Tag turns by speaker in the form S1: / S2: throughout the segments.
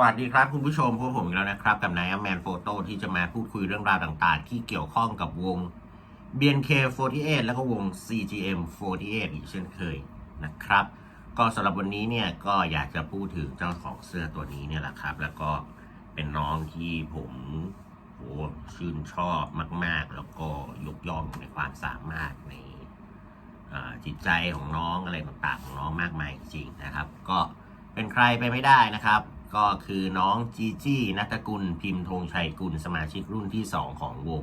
S1: วัสดีครับคุณผู้ชมพวกผมอีกแล้วนะครับ กับนายแมนโฟโต้ที่จะมาพูดคุยเรื่องราวต่างๆ ที่เกี่ยวข้องกับวง BNK48 แล้วก็วง CGM48 อีกเช่นเคยนะครับ ก็สำหรับวันนี้เนี่ยก็อยากจะพูดถึงเจ้าของเสื้อตัวนี้เนี่ยแหละครับ แล้วก็เป็นน้องที่ผมโหชื่นชอบมาก ๆ แล้วก็ยกย่องในความสามารถในจิตใจของน้องอะไรต่างๆของน้องมากมายจริงๆนะครับ ก็เป็นใครไปไม่ได้นะครับ ก็คือน้องจีจี้นัตกุลพิมพ์ธงชัยกุลสมาชิกรุ่นที่ 2 ของวง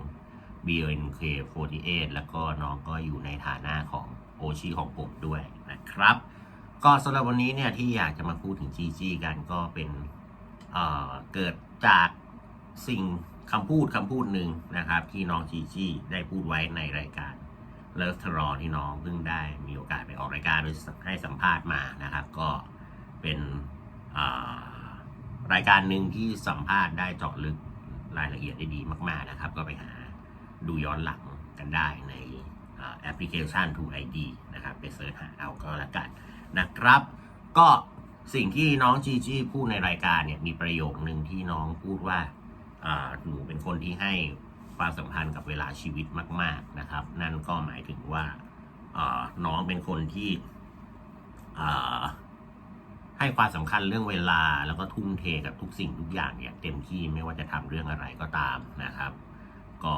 S1: BNK48 แล้วก็น้องก็อยู่ในฐานะของโอชิของผมด้วยนะครับ ก็สำหรับวันนี้เนี่ยที่อยากจะมาพูดถึงจีจี้กันก็เป็นเเกิดจากสิ่งคำพูดคำพูดหนึ่งนะครับ ที่น้องจีจี้ได้พูดไว้ในรายการเลิฟทรอที่น้องเพิ่งได้มีโอกาสไปออกรายการโดยให้สัมภาษณ์มานะครับ ก็เป็นอ่า รายการหนึ่งที่สัมภาษณ์ได้เจาะลึกรายละเอียดได้ดีมาก ๆนะครับ ก็ไปหาดูย้อนหลังกันได้ในแอปพลิเคชัน True ID นะครับ ไปเสิร์ชหาเอาก็แล้วกันนะครับ ก็สิ่งที่น้องจีจี้พูดในรายการเนี่ยมีประโยคหนึ่งที่น้องพูดว่าหนูเป็นคนที่ให้ความสำคัญกับเวลาชีวิตมาก ๆนะครับ นั่นก็หมายถึงว่าน้องเป็นคนที่ ให้ความสำคัญเรื่องเวลาแล้วก็ทุ่มเทกับทุกสิ่งทุกอย่างเนี่ยเต็มที่ไม่ว่าจะทำเรื่องอะไรก็ตามนะครับ ก็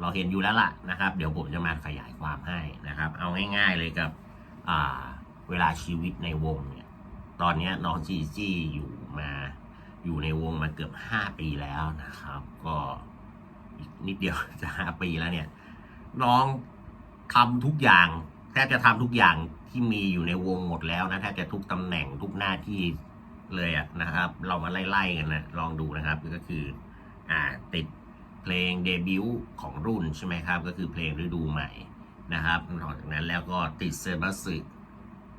S1: เราเห็นอยู่แล้วล่ะนะครับ เดี๋ยวผมจะมาขยายความให้นะครับ เอาง่ายๆเลยกับเวลาชีวิตในวงเนี่ยตอนนี้น้องจีจี้อยู่มาอยู่ในวงมาเกือบห้าปีแล้วนะครับ ก็อีกนิดเดียวจะห้าปีแล้วเนี่ย น้องทำทุกอย่างแทบจะทำทุกอย่าง ที่มีอยู่ในวงหมดแล้วนะแทบจะทุกตำแหน่งทุกหน้าที่เลยอะนะครับ เรามาไล่ๆกันนะลองดูนะครับก็คืออ่าติดเพลงเดบิวต์ของรุ่นใช่ไหมครับ ก็คือเพลงฤดูใหม่นะครับนอกจากนั้นแล้วก็ติดเซอร์บัสึ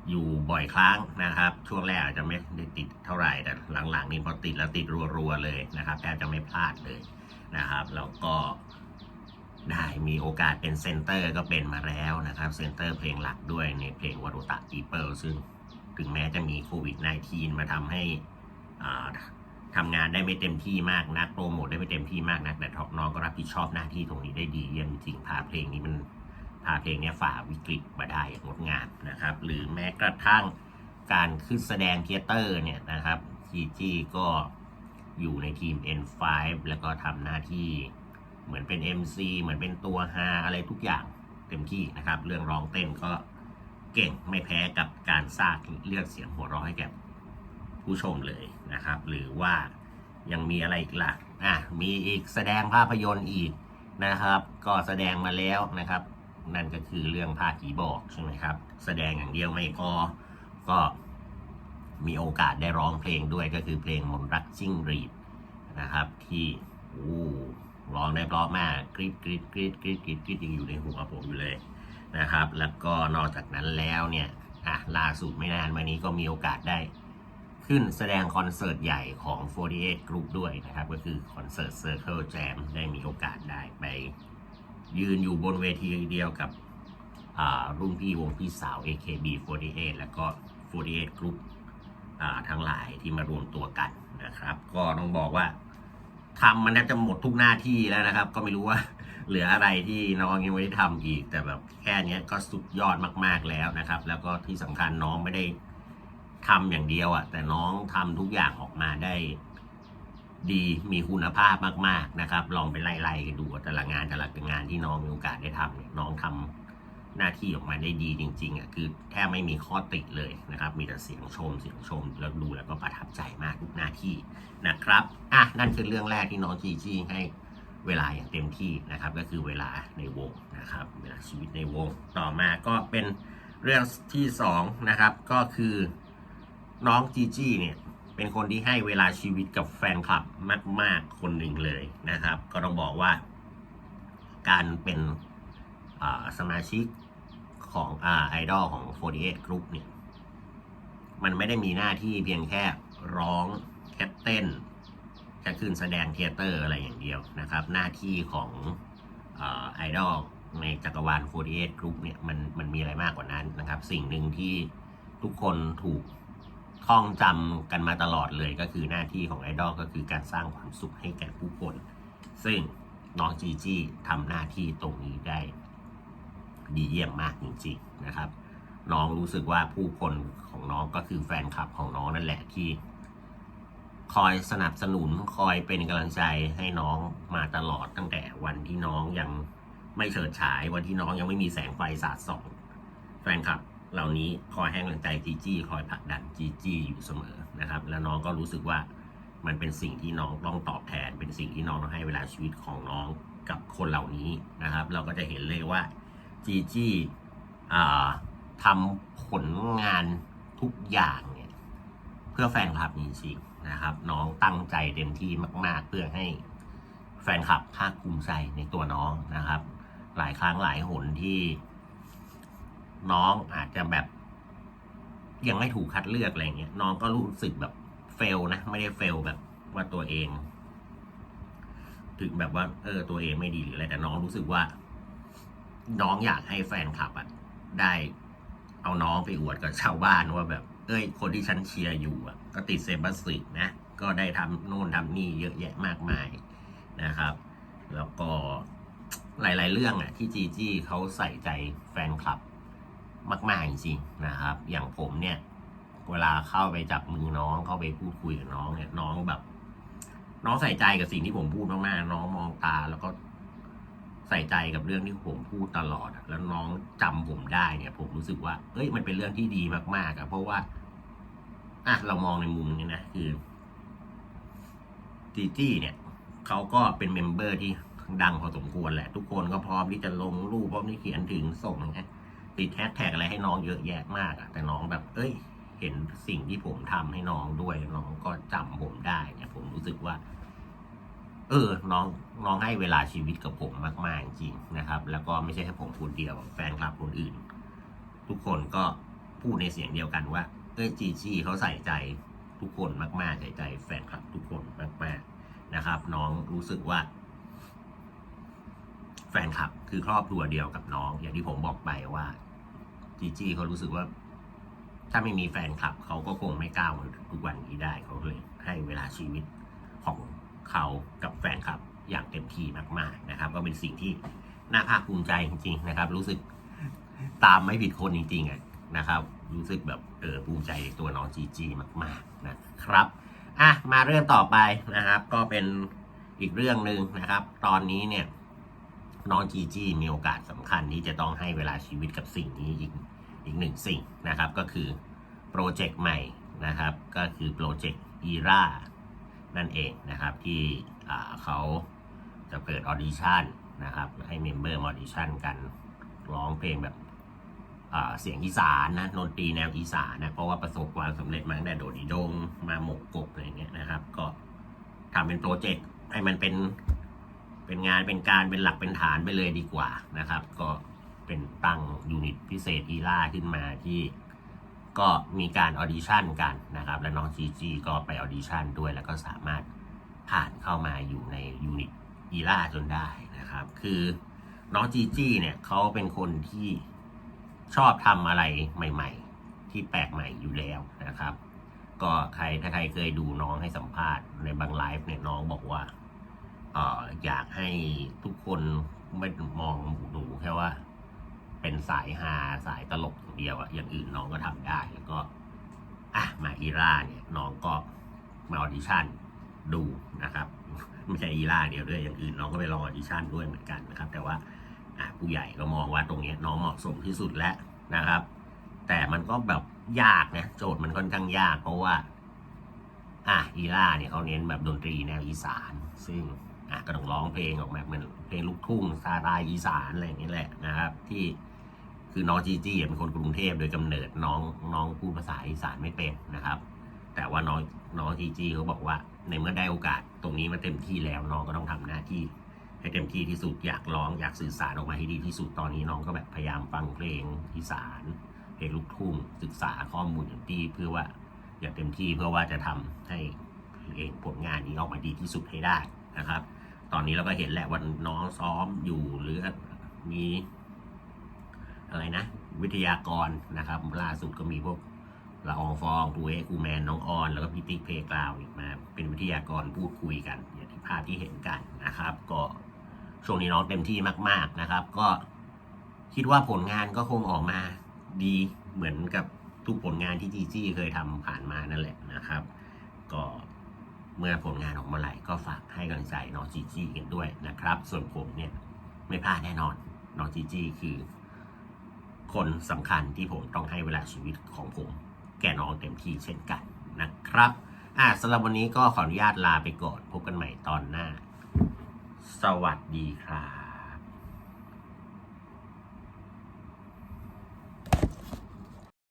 S1: อยู่บ่อยครั้งนะครับ ช่วงแรกอาจจะไม่ได้ติดเท่าไหร่แต่หลังๆ นี่พอติดแล้วติดรัวๆเลยนะครับแทบจะไม่พลาดเลยนะครับ แล้วก็ ได้มีโอกาสเป็นเซนเตอร์ก็เป็นมาแล้วนะครับเซนเตอร์เพลงหลักด้วยในเพลงวารุตะปีเปิลซึ่งถึงแม้จะมีโควิด -19 มาทำให้ทำงานได้ไม่เต็มที่มากนักโปรโมทได้ไม่เต็มที่มากนัก แต่ท็อปน้องก็รับผิดชอบหน้าที่ตรงนี้ได้ดีเยี่ยมจริงพาเพลงนี้มันพาเพลงนี้ฝ่าวิกฤตมาได้อย่างงดงามนะครับ หรือแม้กระทั่งการขึ้นแสดงเทเตอร์เนี่ยนะครับจีจีก็อยู่ในทีม N5 แล้วก็ทำหน้าที่ เหมือนเป็น MC เหมือนเป็นตัวฮาอะไรทุกอย่างเต็มที่นะครับ เรื่องร้องเต้นก็เก่งไม่แพ้กับการสร้างเลือกเสียงหัวเราะให้แก่ผู้ชมเลยนะครับ หรือว่ายังมีอะไรอีกล่ะอะมีอีกแสดงภาพยนตร์อีกนะครับ ก็แสดงมาแล้วนะครับ นั่นก็คือเรื่องภาคีบอกใช่ไหมครับ แสดงอย่างเดียวไม่พอก็มีโอกาสได้ร้องเพลงด้วยก็คือเพลงมนรักจิ้งรีดนะครับ ที่อู้ ร้องได้เพราะมากกรีดกรีดกรีดกรีดกรีดกรีดยังอยู่ในหัวผมอยู่เลยนะครับ แล้วก็นอกจากนั้นแล้วเนี่ยอะล่าสุดไม่นานมานี้ก็มีโอกาสได้ ขึ้นแสดงคอนเสิร์ตใหญ่ของ 48 Group ด้วยนะครับ ก็คือคอนเสิร์ต Circle Jam ได้มีโอกาสได้ไป ยืนอยู่บนเวทีเดียวกับอ่ารุ่นพี่วงพี่สาว AKB48 แล้วก็ 48 Group อ่าทั้งหลายที่มารวมตัวกันนะครับ ก็ต้องบอกว่า ทำมันแทบจะหมดทุกหน้าที่แล้วนะครับ ก็ไม่รู้ว่าเหลืออะไรที่น้องยังไม่ได้ทำอีก แต่แบบแค่นี้ก็สุดยอดมาก ๆแล้วนะครับ แล้วก็ที่สำคัญน้องไม่ได้ทำอย่างเดียวอะ่ะ แต่น้องทำทุกอย่างออกมาได้ ดีมีคุณภาพมาก ๆนะครับ ลองไปไล่ๆกันดูแต่ละงานแต่ละงานที่น้องมีโอกาสได้ทำเนี่ยน้องทำ หน้าที่ออกมาได้ดีจริงๆอะคือแทบไม่มีข้อติเลยนะครับ มีแต่เสียงชมเสียงชมแล้วดูแล้วก็ประทับใจมากทุกหน้าที่นะครับอะนั่นคือเรื่องแรกที่น้องจีจี้ให้เวลาอย่างเต็มที่นะครับ ก็คือเวลาในวงนะครับ เวลาชีวิตในวงต่อมาก็เป็นเรื่องที่สองนะครับก็คือน้องจีจี้เนี่ยเป็นคนที่ให้เวลาชีวิตกับแฟนคลับมาก ๆ คนหนึ่งเลยนะครับ ก็ต้องบอกว่า การเป็นสมาชิก ของอ่าไอดอลของ48 Group เนี่ย มันไม่ได้มีหน้าที่เพียงแค่ร้องแค่เต้นแค่ขึ้นแสดงเทเตอร์อะไรอย่างเดียวนะครับ หน้าที่ของไอดอลในจักรวาล48 Group เนี่ยมันมันมีอะไรมากกว่านั้นนะครับ สิ่งหนึ่งที่ทุกคนถูกท่องจำกันมาตลอดเลยก็คือหน้าที่ของไอดอลก็คือการสร้างความสุขให้แก่ผู้คน ซึ่งน้องจีจี้ทำหน้าที่ตรงนี้ได้ ดีเยี่ยมมากจริงๆนะครับ น้องรู้สึกว่าผู้คนของน้องก็คือแฟนคลับของน้องนั่นแหละที่ คอยสนับสนุนคอยเป็นกำลังใจให้น้องมาตลอดตั้งแต่วันที่น้องยังไม่เฉิดฉายวันที่น้องยังไม่มีแสงไฟสาดส่องแฟนคลับเหล่านี้คอยให้กำลังใจจีจี้คอยผลักดันจีจี้อยู่เสมอนะครับ แล้วน้องก็รู้สึกว่ามันเป็นสิ่งที่น้องต้องตอบแทน เป็นสิ่งที่น้องต้องให้เวลาชีวิตของน้องกับคนเหล่านี้นะครับ เราก็จะเห็นเลยว่า จีจี้ทำผลงานทุกอย่างเนี่ย เพื่อแฟนคลับจริงๆนะครับ น้องตั้งใจเต็มที่มาก ๆ เพื่อให้แฟนคลับภาคภูมิใจในตัวน้องนะครับ หลายครั้งหลายหนที่ น้องอาจจะแบบ ยังไม่ถูกคัดเลือกอะไรเงี้ยน้องก็รู้สึกแบบเฟลนะ ไม่ได้เฟลแบบว่าตัวเอง ถึงแบบว่า เออ ตัวเองไม่ดีหรืออะไรแต่น้องรู้สึกว่า น้องอยากให้แฟนคลับอะได้เอาน้องไปอวดกับชาวบ้านว่าแบบ เอ้ย คนที่ฉันเชียร์อยู่อะก็ติดเซบัสสิกนะ ก็ได้ทำโน่นทำนี่เยอะแยะมากมายนะครับ แล้วก็หลาย ๆ เรื่องอะที่จีจี้เขาใส่ใจแฟนคลับมาก ๆ จริงๆนะครับ อย่างผมเนี่ย เวลาเข้าไปจับมือน้องเข้าไปพูดคุยกับน้องเนี่ยน้องแบบ น้องใส่ใจกับสิ่งที่ผมพูดมากๆน้องมองตาแล้วก็ ใส่ใจกับเรื่องที่ผมพูดตลอดอะแล้วน้องจำผมได้เนี่ย ผมรู้สึกว่าเอ้ยมันเป็นเรื่องที่ดีมากๆอะเพราะว่าอะเรามองในมุมนี้นะคือจีจี้เนี่ยเขาก็เป็นเมมเบอร์ที่ดังพอสมควรแหละ ทุกคนก็พร้อมที่จะลงรูปพร้อมที่เขียนถึงส่งนะติดแฮชแท็กอะไรให้น้องเยอะแยะมากอะแต่น้องแบบ เอ้ย เห็นสิ่งที่ผมทำให้น้องด้วยน้องก็จำผมได้เนี่ยผมรู้สึกว่า เออ น้องน้องให้เวลาชีวิตกับผมมาก ๆ จริงๆนะครับ แล้วก็ไม่ใช่แค่ผมคนเดียวแฟนคลับคนอื่น ทุกคนก็พูดในเสียงเดียวกันว่า เอ้ยจีจี้เขาใส่ใจทุกคนมากๆใส่ใจ แฟนคลับทุกคนมาก ๆนะครับ น้องรู้สึกว่า แฟนคลับคือครอบครัวเดียวกับน้อง อย่างที่ผมบอกไปว่าจีจี้เขารู้สึกว่า ถ้าไม่มีแฟนคลับเขาก็คงไม่ก้าวมาทุกวันนี้ได้เขาเลยให้เวลาชีวิตของ เขากับแฟนคลับอย่างเต็มที่มาก ๆนะครับ ก็เป็นสิ่งที่น่าภาคภูมิใจจริง ๆ นะครับ รู้สึกตามไม่ผิดคนจริงๆอะนะครับ รู้สึกแบบเออภูมิใจในตัวน้องจีจีมาก ๆนะครับอะมาเรื่องต่อไปนะครับ ก็เป็นอีกเรื่องหนึ่งนะครับ ตอนนี้เนี่ยน้องจีจีมีโอกาสสำคัญที่จะต้องให้เวลาชีวิตกับสิ่งนี้อีกอีกหนึ่งสิ่งนะครับ ก็คือโปรเจกต์ใหม่นะครับ ก็คือโปรเจกต์อีรา นั่นเองนะครับที่เขาจะเปิดออดิชั่นนะครับให้เมมเบอร์มาออดิชั่นกันร้องเพลงแบบเสียงอีสานนะดนตรีแนวอีสานนะเพราะว่าประสบความสำเร็จมาตั้งแต่โดดดีโดงมาหมกกบอะไรเงี้ยนะครับ ก็ทำเป็นโปรเจกต์ให้มันเป็นเป็นงานเป็นการเป็นหลักเป็นฐานไปเลยดีกว่านะครับ ก็เป็นตั้งยูนิตพิเศษอีล่าขึ้นมาที่ ก็มีการออดิชั่นกันนะครับ และน้องจีจีก็ไปออดิชั่นด้วยแล้วก็สามารถผ่านเข้ามาอยู่ในยูนิตอีล่าจนได้นะครับ คือน้องจีจีเนี่ยเขาเป็นคนที่ชอบทำอะไรใหม่ ๆ ที่แปลกใหม่อยู่แล้วนะครับ ก็ใครถ้าใครเคยดูน้องให้สัมภาษณ์ในบางไลฟ์เนี่ยน้องบอกว่าอออยากให้ทุกคนไม่มองหนูแค่ว่า เป็นสายฮาสายตลกอย่างเดียวอะอย่างอื่นน้องก็ทำได้ แล้วก็อะมาอีร่าเนี่ยน้องก็มาออดิชั่นดูนะครับ ไม่ใช่อีร่าเดียวด้วยอย่างอื่นน้องก็ไปลองออดิชั่นด้วยเหมือนกันนะครับ แต่ว่าอะผู้ใหญ่ก็มองว่าตรงเนี้ยน้องเหมาะสมที่สุดแล้วนะครับ แต่มันก็แบบยากนะโจทย์มันค่อนข้างยากเพราะว่าอะอีล่าเนี่ยเขาเน้นแบบดนตรีแนวอีสาน ซึ่งอะก็ต้องร้องเพลงออกมาเหมือนเพลงลูกทุ่งซาตายอีสานอะไรอย่างนี้แหละนะครับ ที่ คือน้องจีจี้เป็นคนกรุงเทพโดยกำเนิดน้องน้องพูดภาษาอีสานไม่เป็นนะครับ แต่ว่าน้องน้องจีจี้เขาบอกว่า ในเมื่อได้โอกาสตรงนี้มาเต็มที่แล้วน้องก็ต้องทำหน้าที่ ให้เต็มที่ที่สุดอยากร้องอยากสื่อสารออกมาให้ดีที่สุดตอนนี้น้องก็แบบพยายามฟังเพลงอีสานเพลงลูกทุ่งศึกษาข้อมูลอย่างที่เพื่อว่าอยากเต็มที่เพื่อว่าจะทำให้เพลงผลงานนี้ออกมาดีที่สุดให้ได้นะครับ ตอนนี้เราก็เห็นแหละว่าน้องซ้อมอยู่หรือมี อะไรนะ วิทยากรนะครับล่าสุดก็มีพวกละอองฟองปูเอกูแมนน้องออนแล้วก็พี่ติ๊กเพกราวอีกมาเป็นวิทยากรพูดคุยกันอย่างที่ภาพที่เห็นกันนะครับ ก็ช่วงนี้น้องเต็มที่มาก ๆนะครับ ก็คิดว่าผลงานก็คงออกมาดีเหมือนกับทุกผลงานที่จีจี้เคยทำผ่านมานั่นแหละนะครับ ก็เมื่อผลงานออกมาไหลก็ฝากให้กำลังใจน้องจีจี้กันด้วยนะครับ ส่วนผมเนี่ยไม่พลาดแน่นอนน้องจีจี้คือ คนสำคัญที่ผมต้องให้เวลาชีวิตของผม แก่น้องเต็มที่เช่นกันนะครับอ่าสำหรับวันนี้ก็ขออนุญาตลาไปก่อน พบกันใหม่ตอนหน้า สวัสดีครับ